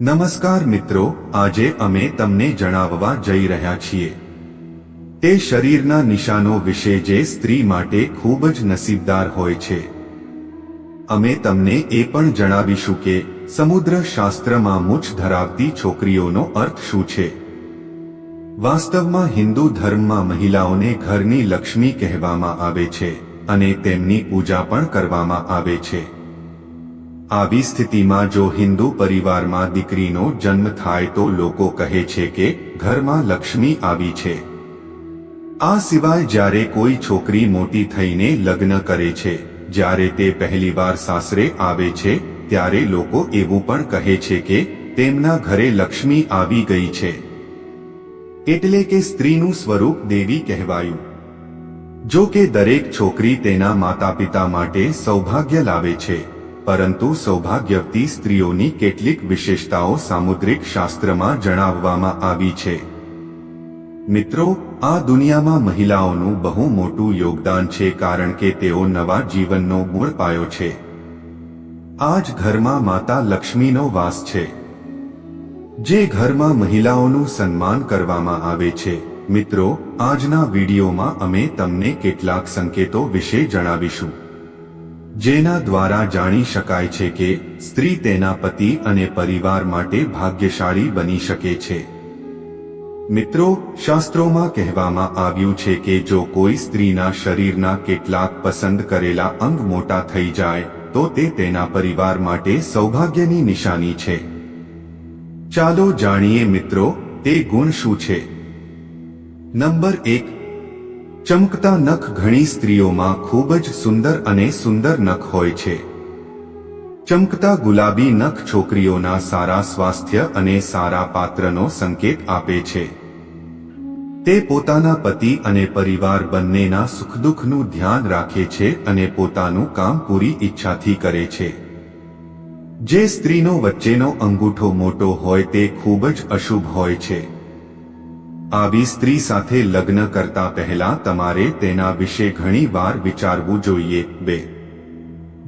નમસ્કાર મિત્રો, આજે અમે તમને જણાવવા જઈ રહ્યા છીએ. તે શરીરના નિશાનો વિશે જે સ્ત્રી માટે ખૂબ જ નસીબદાર હોય છે. અમે તમને એ પણ જણાવીશું કે, સમુદ્ર શાસ્ત્રમાં મૂછ ધરાવતી છોકરીઓનો અર્થ શું છે? વાસ્તવમાં હિન્દુ ધર્મમાં મહિલાઓને ઘરની લક્ષ્મી કહેવામાં આવે છે, અને તેમની પૂજા પણ કરવામાં આવે છે. આવી સ્થિતિમાં જો હિન્દુ પરિવારમાં દીકરીનો જન્મ થાય તો લોકો કહે છે કે ઘરમાં લક્ષ્મી આવી છે. આ સિવાય જ્યારે કોઈ છોકરી મોટી થઈને લગ્ન કરે છે, જ્યારે તે પહેલીવાર સાસરે આવે છે, ત્યારે લોકો એવું પણ કહે છે કે તેમના ઘરે લક્ષ્મી આવી ગઈ છે. એટલે કે સ્ત્રીનું સ્વરૂપ દેવી કહેવાયું. જો કે દરેક છોકરી તેના માતા પિતા માટે સૌભાગ્ય લાવે છે. પરંતુ સૌભાગ્યવતી સ્ત્રીઓની કેટલીક વિશેષતાઓ સામુદ્રિક શાસ્ત્રમાં જણાવવામાં આવી છે. મિત્રો, આ દુનિયામાં મહિલાઓનું બહુ મોટું યોગદાન છે કારણ કે તેઓ નવા જીવનનો મૂળ પાયો છે. આ જ ઘરમાં માતા લક્ષ્મીનો વાસ છે. જે ઘરમાં મહિલાઓનું સન્માન કરવામાં આવે છે. મિત્રો, આજના વિડીયોમાં અમે તમને કેટલાક સંકેતો વિશે જણાવીશું. જેના દ્વારા જાણી શકાય છે કે સ્ત્રી તેના પતિ અને પરિવાર માટે ભાગ્યશાળી બની શકે છે. મિત્રો, શાસ્ત્રોમાં કહેવામાં આવ્યું છે કે જો કોઈ સ્ત્રીના શરીરના કેટલાક પસંદ કરેલા અંગ મોટા થઈ જાય, તો તે તેના પરિવાર માટે સૌભાગ્યની નિશાની છે. ચાલો જાણીએ મિત્રો, તે ગુણ શું છે? નંબર એક ચમકતા નખ ઘણી સ્ત્રીઓમાં ખૂબ જ સુંદર અને સુંદર નખ હોય છે. ચમકતા ગુલાબી નખ છોકરીઓના સારા સ્વાસ્થ્ય અને સારા પાત્રનો સંકેત આપે છે. તે પોતાના પતિ અને પરિવાર બંનેના સુખદુઃખનું ધ્યાન રાખે છે અને પોતાનું કામ પૂરી ઈચ્છાથી કરે છે. જે સ્ત્રીનો વચ્ચેનો અંગૂઠો મોટો હોય તે ખૂબ જ અશુભ હોય છે. આવી સ્ત્રી સાથે લગ્ન કરતા પહેલા તમારે તેના વિશે ઘણી વાર વિચારવું જોઈએ. બે.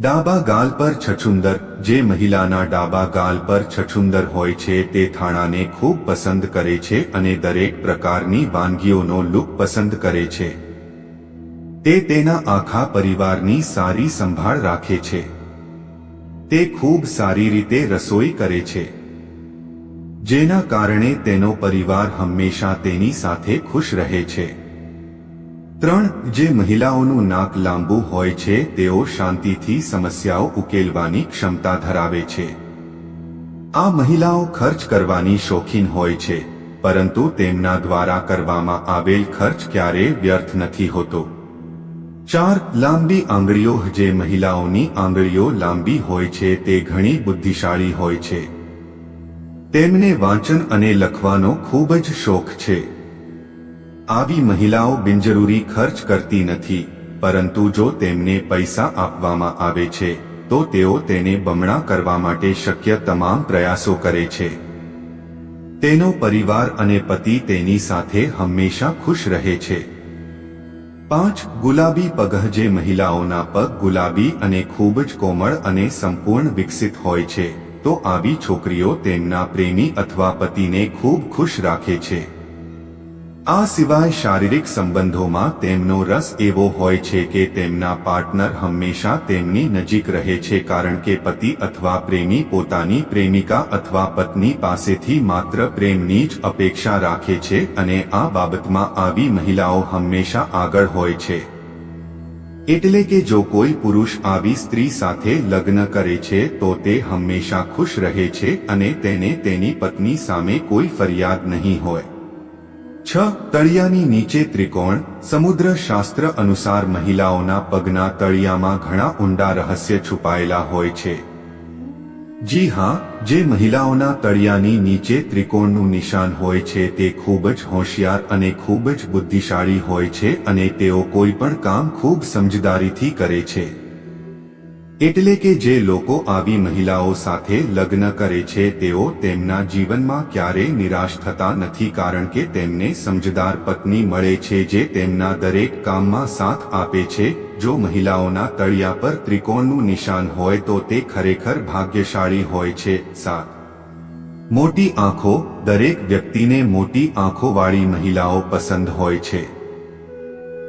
ડાબા ગાલ પર છછુંદર. જે મહિલાના ડાબા ગાલ પર છછુંદર હોય છે, તે થાણાને ખૂબ પસંદ કરે છે અને દરેક પ્રકારની વાનગીઓનો લુક પસંદ કરે છે. તે તેના આખા પરિવારની સારી સંભાળ રાખે છે. તે ખૂબ સારી રીતે રસોઈ કરે છે. જેના કારણે તેનો પરિવાર હંમેશા તેની સાથે ખુશ રહે છે. ત્રણ, જે મહિલાઓનું નાક લાંબુ હોય છે, તેઓ શાંતિથી સમસ્યાઓ ઉકેલવાની ક્ષમતા ધરાવે છે. આ મહિલાઓ ખર્ચ કરવાની શોખીન હોય છે, પરંતુ તેમના દ્વારા કરવામાં આવેલ ખર્ચ ક્યારેય વ્યર્થ નથી હોતો. ચાર, લાંબી આંગળીઓ, જે મહિલાઓની આંગળીઓ લાંબી હોય છે, તે ઘણી બુદ્ધિશાળી હોય છે. તેમને વાંચન અને લખવાનો ખૂબ જ શોખ છે. આવી મહિલાઓ બિનજરૂરી ખર્ચ કરતી નથી, પરંતુ જો તેમને પૈસા આપવામાં આવે છે, તો તેઓ તેને બમણા કરવા માટે શક્ય તમામ પ્રયાસો કરે છે. તેનો પરિવાર અને પતિ તેની સાથે હંમેશા ખુશ રહે છે. પાંચ ગુલાબી પગહ જે મહિલાઓના પગ ગુલાબી અને ખૂબ જ કોમળ અને સંપૂર્ણ વિકસિત હોય છે. તો આવી છોકરીઓ તેમના પ્રેમી અથવા પતિને ખૂબ ખુશ રાખે છે. આ સિવાય શારીરિક સંબંધોમાં તેમનો રસ એવો હોય છે કે તેમના પાર્ટનર હંમેશા તેમની નજીક રહે છે કારણ કે પતિ અથવા પ્રેમી પોતાની પ્રેમિકા અથવા પત્ની પાસેથી માત્ર પ્રેમની જ અપેક્ષા રાખે છે અને આ બાબતમાં આવી મહિલાઓ હંમેશા આગળ હોય છે. એટલે કે જો કોઈ પુરુષ આવી સ્ત્રી સાથે લગ્ન કરે છે, તો તે હંમેશા ખુશ રહે છે અને તેને તેની પત્ની સામે કોઈ ફરિયાદ નહીં હોય. છ. તળિયાની નીચે ત્રિકોણ. સમુદ્ર શાસ્ત્ર અનુસાર મહિલાઓના પગના તળિયામાં ઘણા ઊંડા રહસ્ય છુપાયેલા હોય છે. જી હા, જે મહિલાઓના તળિયાની નીચે ત્રિકોણનું નિશાન હોય છે તે ખૂબ જ હોશિયાર અને ખૂબ જ બુદ્ધિશાળી હોય છે અને તેઓ કોઈ પણ કામ ખૂબ સમજદારીથી કરે છે. એટલે કે જે લોકો આવી મહિલાઓ સાથે લગ્ન કરે છે, તેઓ તેમના જીવનમાં ક્યારેય નિરાશ થતા નથી કારણ કે તેમને સમજદાર પત્ની મળે છે જે તેમના દરેક કામમાં સાથ આપે છે. જો મહિલાઓના તળિયા પર ત્રિકોણનું નિશાન હોય તો તે ખરેખર ભાગ્યશાળી હોય છે. સાત. મોટી આંખો. દરેક વ્યક્તિને મોટી આંખોવાળી મહિલાઓ પસંદ હોય છે.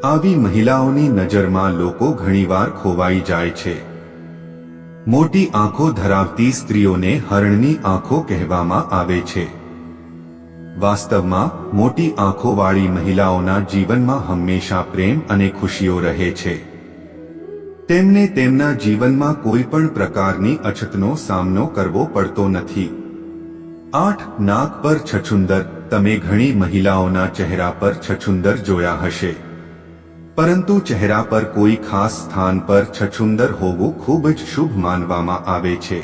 આવી મહિલાઓની નજરમાં લોકો ઘણીવાર ખોવાઈ જાય છે. મોટી આંખો ધરાવતી સ્ત્રીઓને હરણની આંખો કહેવામાં આવે છે. વાસ્તવમાં, મોટી આંખોવાળી મહિલાઓના જીવનમાં હંમેશા પ્રેમ અને ખુશીઓ રહે છે. તેમને તેમના જીવનમાં કોઈ પણ પ્રકારની અછતનો સામનો કરવો પડતો નથી. આઠ, નાક પર છછુંદર. તમે ઘણી મહિલાઓના ચહેરા પર છછુંદર જોયા હશે. પરંતુ ચહેરા પર કોઈ ખાસ સ્થાન પર છછુંદર હોવું ખૂબ જ શુભ માનવામાં આવે છે.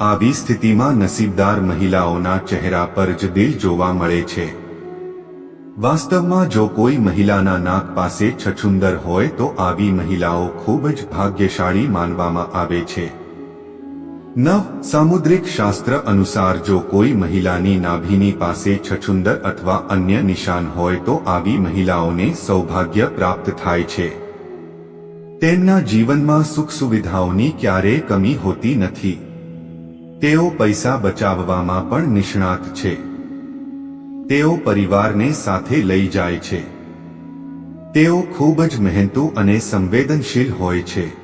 આવી સ્થિતિમાં નસીબદાર મહિલાઓના ચહેરા પર જ દિલ જોવા મળે છે. વાસ્તવમાં જો કોઈ મહિલાના નાક પાસે છછુંદર હોય તો આવી મહિલાઓ ખૂબ જ ભાગ્યશાળી માનવામાં આવે છે. નવ સામુદ્રિક શાસ્ત્ર અનુસાર જો કોઈ મહિલાની નાભીની પાસે છછુંદર અથવા અન્ય નિશાન હોય તો આવી મહિલાઓને સૌભાગ્ય પ્રાપ્ત થાય છે. તેમના જીવનમાં સુખ સુવિધાઓની ક્યારેય કમી હોતી નથી. તેઓ પૈસા બચાવવામાં પણ નિષ્ણાત છે. તેઓ પરિવારને સાથે લઈ જાય છે. તેઓ ખૂબ જ મહેનતુ અને સંવેદનશીલ હોય છે.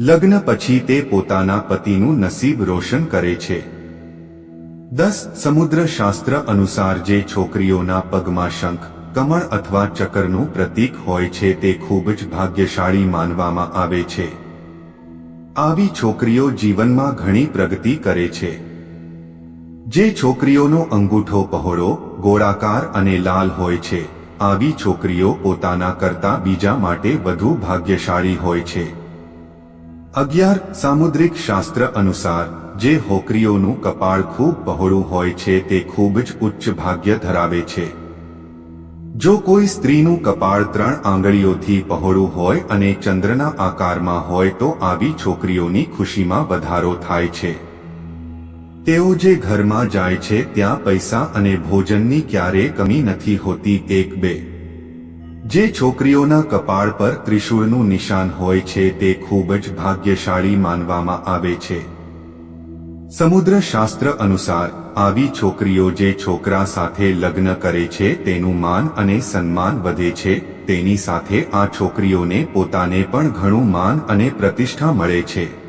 લગ્ન પછી તે પોતાના પતિનું નસીબ રોશન કરે છે. દસ, સમુદ્ર શાસ્ત્ર અનુસાર જે છોકરીઓના પગમાં શંખ, કમળ અથવા ચક્રનું પ્રતીક હોય છે તે ખૂબ જ ભાગ્યશાળી માનવામાં આવે છે. આવી છોકરીઓ જીવનમાં ઘણી પ્રગતિ કરે છે. જે છોકરીઓનો અંગૂઠો પહોળો, ગોળાકાર અને લાલ હોય છે, આવી છોકરીઓ પોતાના કરતા બીજા માટે વધુ ભાગ્યશાળી હોય છે. અગિયાર સામુદ્રિક શાસ્ત્ર અનુસાર, જે હોકરીઓનું કપાળ ખૂબ પહોળું હોય છે તે ખૂબ જ ઉચ્ચ ભાગ્ય ધરાવે છે. જો કોઈ સ્ત્રીનું કપાળ ત્રણ આંગળીઓથી પહોળું હોય અને ચંદ્રના આકારમાં હોય તો આવી છોકરીઓની ખુશીમાં વધારો થાય છે. તેઓ જે ઘરમાં જાય છે ત્યાં પૈસા અને ભોજનની ક્યારેય કમી નથી હોતી એક બે. જે છોકરીઓના કપાળ પર ત્રિશૂળનું નિશાન હોય છે તે ખૂબ જ ભાગ્યશાળી માનવામાં આવે છે. સમુદ્ર શાસ્ત્ર અનુસાર, આવી છોકરીઓ જે છોકરા સાથે લગ્ન કરે છે તેનું માન અને સન્માન વધે છે, તેની સાથે આ છોકરીઓને પોતાને પણ ઘણું માન અને પ્રતિષ્ઠા મળે છે.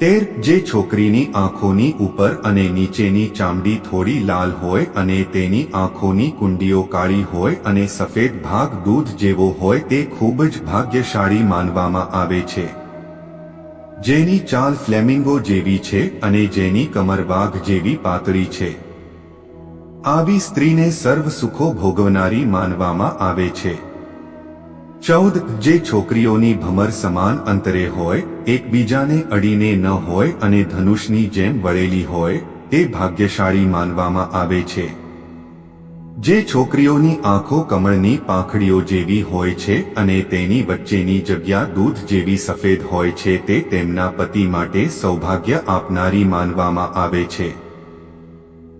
તેર જે છોકરીની આંખોની ઉપર અને નીચેની ચામડી થોડી લાલ હોય અને તેની આંખોની કુંડીઓ કાળી હોય અને સફેદ ભાગ દૂધ જેવો હોય તે ખૂબ જ ભાગ્યશાળી માનવામાં આવે છે. જેની ચાલ ફ્લેમિંગો જેવી છે અને જેની કમર વાઘ જેવી પાતળી છે. આવી સ્ત્રીને સર્વ સુખો ભોગવનારી માનવામાં આવે છે. ચૌદ જે છોકરીઓની ભમર સમાન અંતરે હોય, એકબીજાને અડીને ન હોય અને ધનુષની જેમ વળેલી હોય, તે ભાગ્યશાળી માનવામાં આવે છે. જે છોકરીઓની આંખો કમળની પાંખડીઓ જેવી હોય છે અને તેની વચ્ચેની જગ્યા દૂધ જેવી સફેદ હોય છે તે તેમના પતિ માટે સૌભાગ્ય આપનારી માનવામાં આવે છે.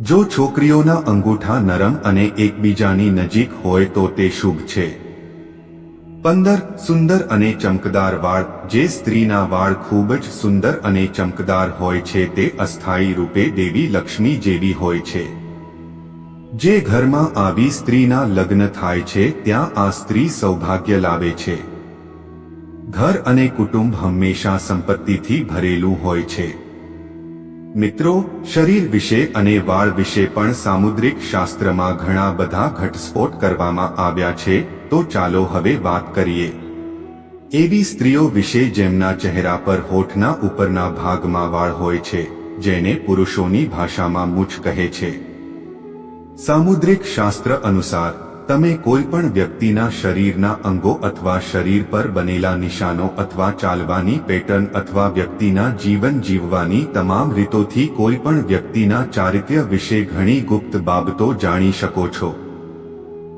જો છોકરીઓના અંગૂઠા નરમ અને એકબીજાની નજીક હોય તો તે શુભ છે. પંદર સુંદર અને ચમકદાર વાળ, જે સ્ત્રીના વાળ ખૂબ જ સુંદર અને ચમકદાર હોય છે તે અસ્થાયી રૂપે દેવી લક્ષ્મી જેવી હોય છે. જે ઘરમાં આવી સ્ત્રીના લગ્ન થાય છે, ત્યાં આ સ્ત્રી સૌભાગ્ય લાવે છે. ઘર અને કુટુંબ હંમેશા સંપત્તિથી ભરેલું હોય છે. મિત્રો, શરીર વિશે અને વાળ વિશે પણ સામુદ્રિક શાસ્ત્રમાં ઘણા બધા ઘટસ્ફોટ કરવામાં આવ્યા છે તો ચાલો હવે વાત કરીએ. એવી સ્ત્રીઓ વિશે જેમના ચહેરા પર હોઠના ઉપરના ભાગમાં વાળ હોય છે, જેને પુરુષોની ભાષામાં મૂછ કહે છે. સામુદ્રિક શાસ્ત્ર અનુસાર, તમે કોઈ પણ વ્યક્તિના શરીરના અંગો અથવા શરીર પર બનેલા નિશાનો અથવા ચાલવાની પેટર્ન અથવા વ્યક્તિના જીવન જીવવાની તમામ રીતોથી કોઈ પણ વ્યક્તિના ચારિત્ર્ય વિશે ઘણી ગુપ્ત બાબતો જાણી શકો છો.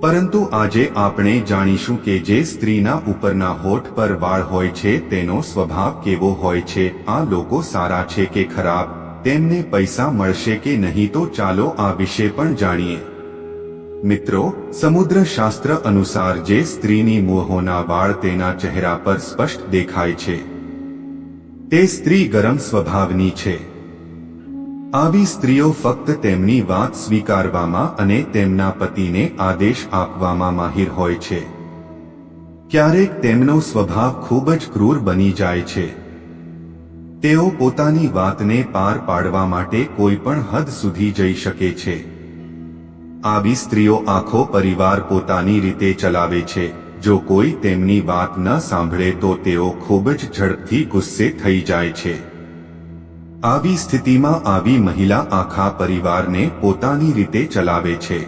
પરંતુ આજે આપણે જાણીશું કે જે સ્ત્રીના ઉપરના હોઠ પર વાળ હોય છે, તેનો સ્વભાવ કેવો હોય છે, આ લોકો સારા છે કે ખરાબ, તેમને પૈસા મળશે કે નહીં તો ચાલો આ વિશે પણ જાણીએ. મિત્રો સમુદ્ર શાસ્ત્ર અનુસાર જે સ્ત્રીની મોહોના વાળ તેના ચહેરા પર સ્પષ્ટ દેખાય છે. તે સ્ત્રી ગરમ સ્વભાવની છે. આવી સ્ત્રીઓ ફક્ત તેમની વાત સ્વીકારવામાં અને તેમના પતિને આદેશ આપવામાં માહિર હોય છે. ક્યારેક તેમનો સ્વભાવ ખૂબ જ ક્રૂર બની જાય છે. તેઓ પોતાની વાતને પાર પાડવા માટે કોઈ પણ હદ સુધી જઈ શકે છે. આવી સ્ત્રીઓ આખો પરિવાર પોતાની રીતે ચલાવે છે. જો કોઈ તેમની વાત ન સાંભળે તો તેઓ ખૂબ જ ઝડપથી ગુસ્સે થઈ જાય છે. આવી સ્થિતિમાં આવી મહિલા આખા પરિવારને પોતાની રીતે ચલાવે છે.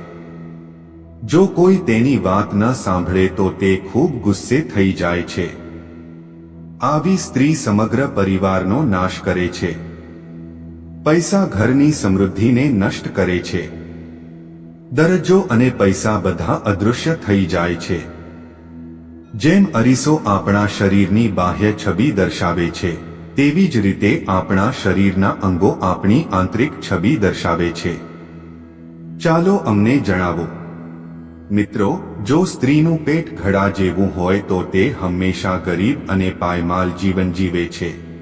જો કોઈ તેની વાત ન સાંભળે તો તે ખૂબ ગુસ્સે થઈ જાય છે. આવી સ્ત્રી સમગ્ર પરિવારનો નાશ કરે છે. પૈસા ઘરની સમૃદ્ધિને નષ્ટ કરે છે. દરજ્જો અને પૈસા બધા અદૃશ્ય થઈ જાય છે. જેમ અરીસો આપણા શરીરની બાહ્ય છબી દર્શાવે છે. તેવી જ રીતે આપણા શરીરના અંગો આપણી આંતરિક છબી દર્શાવે છે. ચાલો અમને જણાવો. મિત્રો, જો સ્ત્રીનું પેટ ઘડા જેવું હોય તો તે હંમેશા ગરીબ અને પાયમાલ જીવન જીવે છે.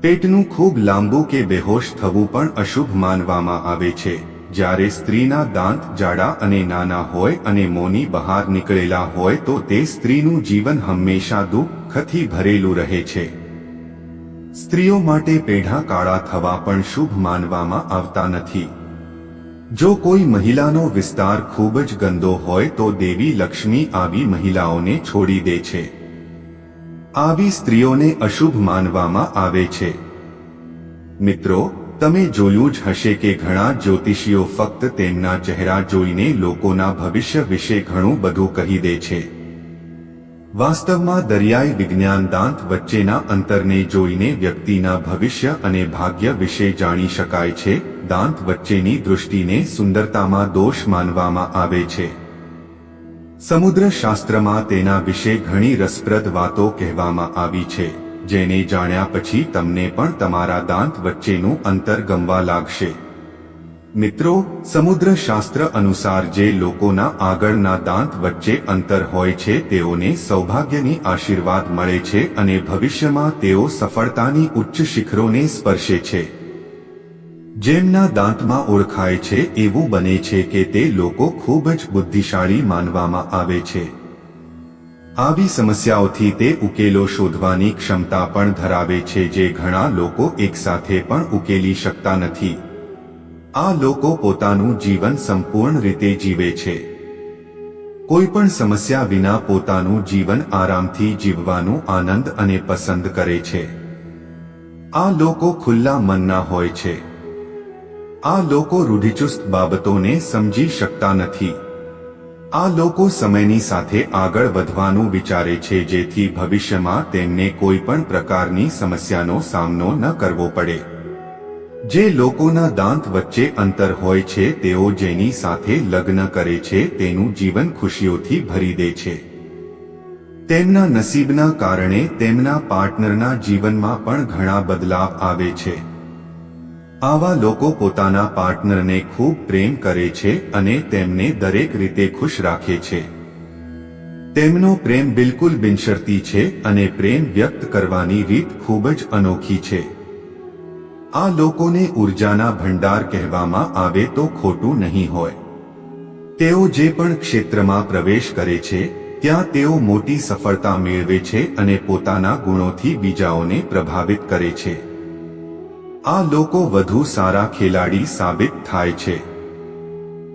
પેટનું ખૂબ લાંબુ કે બેહોશ થવું પણ અશુભ માનવામાં આવે છે. જ્યારે સ્ત્રીના દાંત જાડા અને નાના હોય અને મોની બહાર નીકળેલા હોય તો તે સ્ત્રીનું જીવન હંમેશા દુઃખથી ભરેલું રહે છે. સ્ત્રીઓ માટે પેઢા કાળા થવા પણ શુભ માનવામાં આવતા નથી. જો કોઈ મહિલાનો વિસ્તાર ખૂબ જ ગંદો હોય તો દેવી લક્ષ્મી આવી મહિલાઓને છોડી દે છે. આવી સ્ત્રીઓને અશુભ માનવામાં આવે છે. મિત્રો, તમે જોયું જ હશે કે ઘણા જ્યોતિષીઓ ફક્ત તેમના ચહેરા જોઈને લોકોના ભવિષ્ય વિશે ઘણું બધું કહી દે છે. વાસ્તવમાં દરિયાઈ વિજ્ઞાન દાંત વચ્ચેના અંતરને જોઈને વ્યક્તિના ભવિષ્ય અને ભાગ્ય વિશે જાણી શકાય છે. દાંત વચ્ચેની દૃષ્ટિને સુંદરતામાં દોષ માનવામાં આવે છે. સમુદ્ર શાસ્ત્રમાં તેના વિશે ઘણી રસપ્રદ વાતો કહેવામાં આવી છે. જેને જાણ્યા પછી તમને પણ તમારા દાંત વચ્ચેનું અંતર ગમવા લાગશે. મિત્રો સમુદ્ર શાસ્ત્ર અનુસાર જે લોકોના આગળના દાંત વચ્ચે અંતર હોય છે, તેઓને સૌભાગ્યની આશીર્વાદ મળે છે અને ભવિષ્યમાં તેઓ સફળતાની ઉચ્ચ શિખરોને સ્પર્શે છે. જેમના દાંતમાં ઓળખાય છે, એવું બને છે કે તે લોકો ખૂબ જ બુદ્ધિશાળી માનવામાં આવે છે. આવી સમસ્યાઓથી તે ઉકેલો શોધવાની ક્ષમતા પણ ધરાવે છે જે ઘણા લોકો એકસાથે પણ ઉકેલી શકતા નથી. આ લોકો પોતાનું જીવન સંપૂર્ણ રીતે જીવે છે. કોઈ પણ સમસ્યા વિના પોતાનું જીવન આરામથી જીવવાનું આનંદ અને પસંદ કરે છે. આ લોકો ખુલ્લા મનના હોય છે. આ લોકો રૂઢિચુસ્ત બાબતોને સમજી શકતા નથી. આ લોકો સમયની સાથે આગળ વધવાનું વિચારે છે જેથી ભવિષ્યમાં તેમને કોઈ પણ પ્રકારની સમસ્યાનો સામનો ન કરવો પડે. જે લોકોના દાંત વચ્ચે અંતર હોય છે, તેઓ જેની સાથે લગ્ન કરે છે, તેનું જીવન ખુશીઓથી ભરી દે છે. તેમના નસીબના કારણે તેમના પાર્ટનરના જીવનમાં પણ ઘણા બદલાવ આવે છે. આવા લોકો પોતાના પાર્ટનરને ખૂબ પ્રેમ કરે છે અને તેમને દરેક રીતે ખુશ રાખે છે. તેમનો પ્રેમ બિલકુલ બિનશરતી છે અને પ્રેમ વ્યક્ત કરવાની રીત ખૂબ જ અનોખી છે. આ લોકોને ઉર્જાના ભંડાર કહેવામાં આવે તો ખોટું નહીં હોય. તેઓ જે પણ ક્ષેત્રમાં પ્રવેશ કરે છે, ત્યાં તેઓ મોટી સફળતા મેળવે છે અને પોતાના ગુણોથી બીજાઓને પ્રભાવિત કરે છે. આ લોકો વધુ સારા ખેલાડી સાબિત થાય છે.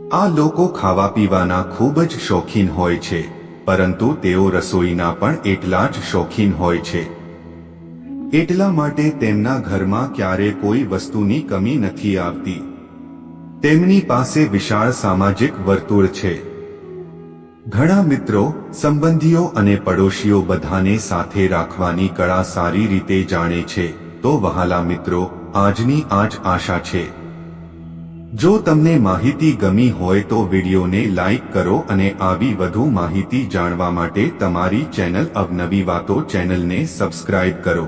આ લોકો ખાવા પીવાના ખૂબ જ શોખીન હોય છે, પરંતુ તેઓ રસોઈના પણ એટલા જ શોખીન હોય છે. એટલા માટે તેમના ઘરમાં ક્યારે કોઈ વસ્તુની કમી નથી આવતી. તેમની પાસે વિશાળ સામાજિક વર્તુળ છે. ઘણા મિત્રો, સંબંધીઓ અને પડોશીઓ બધાને સાથે રાખવાની કળા સારી રીતે જાણે છે, તો વહાલા મિત્રો, આજની આજ આશા છે. જો તમને માહિતી ગમી હોય તો વિડીયોને લાઈક કરો અને આવી વધુ માહિતી જાણવા માટે તમારી ચેનલ અવનવી વાતો ચેનલને સબસ્ક્રાઇબ કરો.